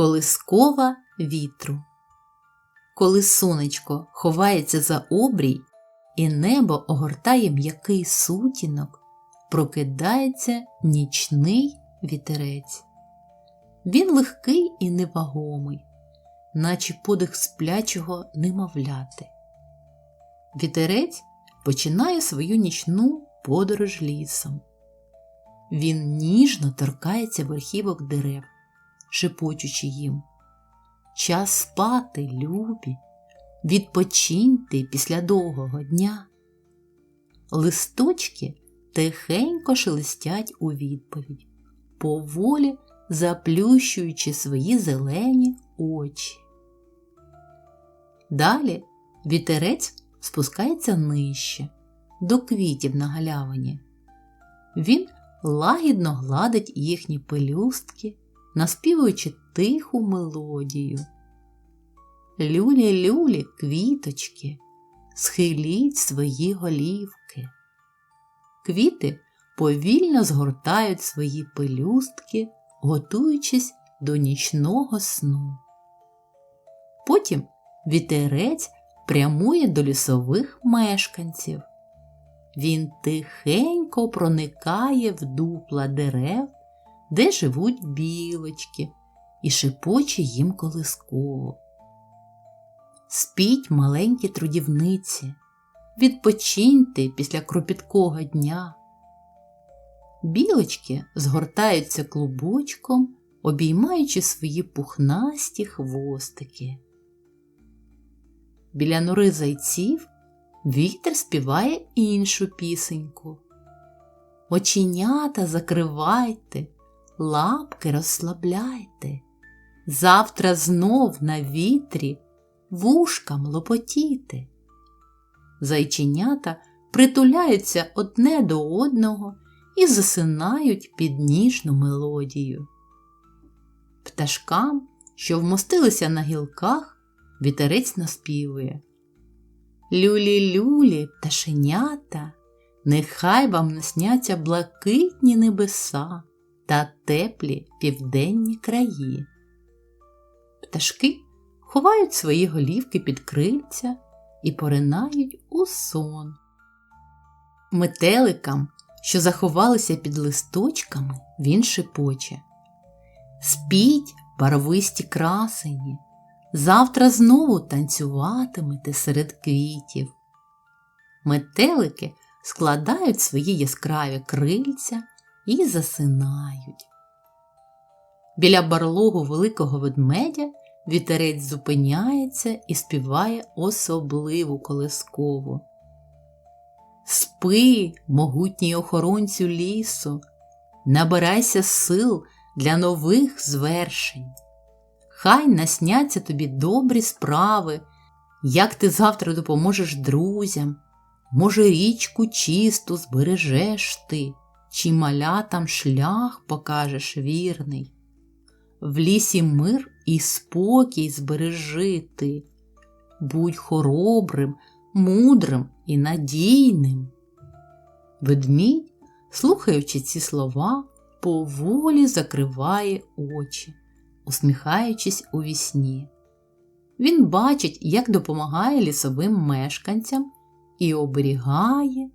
Колискова вітру. Коли сонечко ховається за обрій, і небо огортає м'який сутінок, прокидається нічний вітерець. Він легкий і невагомий, наче подих сплячого немовляти. Вітерець починає свою нічну подорож лісом. Він ніжно торкається верхівок дерев, шепочучи їм. Час спати, любі, відпочиньте після довгого дня. Листочки тихенько шелестять у відповідь, поволі заплющуючи свої зелені очі. Далі вітерець спускається нижче, до квітів на галявині. Він лагідно гладить їхні пелюстки, наспівуючи тиху мелодію. Люлі, люлі, квіточки, схиліть свої голівки. Квіти повільно згортають свої пелюстки, готуючись до нічного сну. Потім вітерець прямує до лісових мешканців. Він тихенько проникає в дупла дерев, де живуть білочки, і шепоче їм колисково. Спіть маленькі трудівниці, відпочиньте після кропіткого дня. Білочки згортаються клубочком, обіймаючи свої пухнасті хвостики. Біля нори зайців вітер співає іншу пісеньку. Оченята закривайте, лапки розслабляйте. Завтра знов на вітрі вушкам лопотіти. Зайченята притуляються одне до одного і засинають під ніжну мелодію. Пташкам, що вмостилися на гілках, вітерець наспівує. Люлі-люлі, пташенята, нехай вам насняться блакитні небеса та теплі південні краї. Пташки ховають свої голівки під крильця і поринають у сон. Метеликам, що заховалися під листочками, він шепоче. Спіть, барвисті красені, завтра знову танцюватимете серед квітів. Метелики складають свої яскраві крильця і засинають. Біля барлогу великого ведмедя вітерець зупиняється і співає особливу колискову. Спи, могутній охоронцю лісу, набирайся сил для нових звершень. Хай насняться тобі добрі справи, як ти завтра допоможеш друзям, може, річку чисту збережеш ти, чи малятам шлях покажеш вірний. В лісі мир і спокій збережи ти, будь хоробрим, мудрим і надійним. Ведмідь, слухаючи ці слова, поволі закриває очі, усміхаючись у вісні. Він бачить, як допомагає лісовим мешканцям і оберігає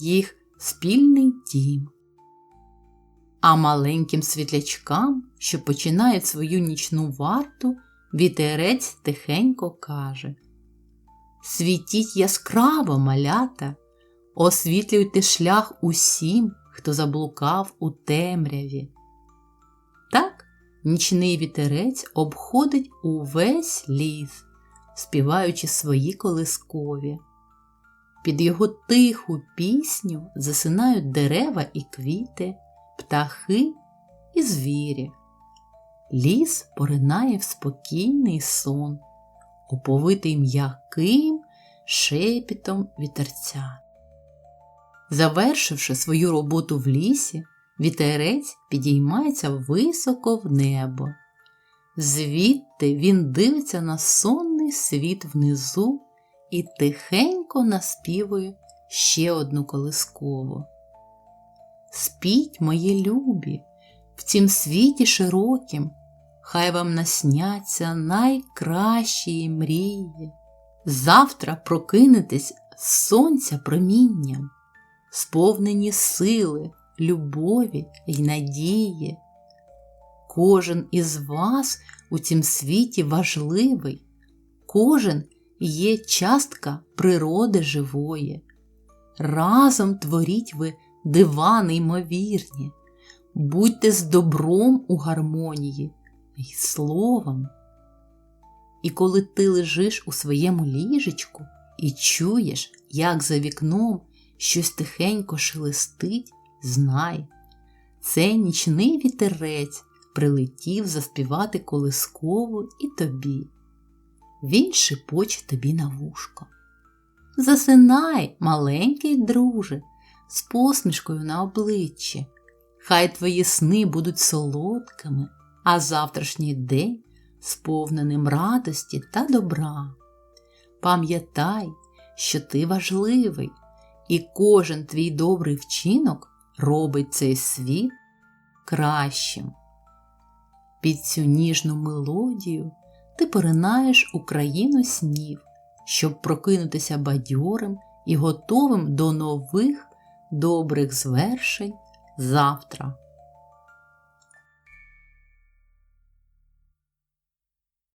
їх спільний дім. А маленьким світлячкам, що починають свою нічну варту, вітерець тихенько каже Світіть яскраво, малята, освітлюйте шлях усім, хто заблукав у темряві. Так нічний вітерець обходить увесь ліс, співаючи свої колискові. Під його тиху пісню засинають дерева і квіти, птахи і звірі. Ліс поринає в спокійний сон, оповитий м'яким шепітом вітерця. Завершивши свою роботу в лісі, вітерець підіймається високо в небо. Звідти він дивиться на сонний світ внизу і тихенько наспівує ще одну колискову. Спіть, мої любі, в цім світі широкім, хай вам насняться найкращі мрії. Завтра прокинетесь з сонця промінням, сповнені сили, любові й надії. Кожен із вас у цім світі важливий, кожен є частка природи живої. Разом творіть ви дива неймовірні, будьте з добром у гармонії й словом. І коли ти лежиш у своєму ліжечку і чуєш, як за вікном щось тихенько шелестить, знай, це нічний вітерець прилетів заспівати колискову і тобі. Він шипоче тобі на вушко. Засинай, маленький друже, з посмішкою на обличчі. Хай твої сни будуть солодкими, а завтрашній день сповненим радості та добра. Пам'ятай, що ти важливий, і кожен твій добрий вчинок робить цей світ кращим. Під цю ніжну мелодію ти поринаєш у країну снів, щоб прокинутися бадьорим і готовим до нових добрих звершень завтра.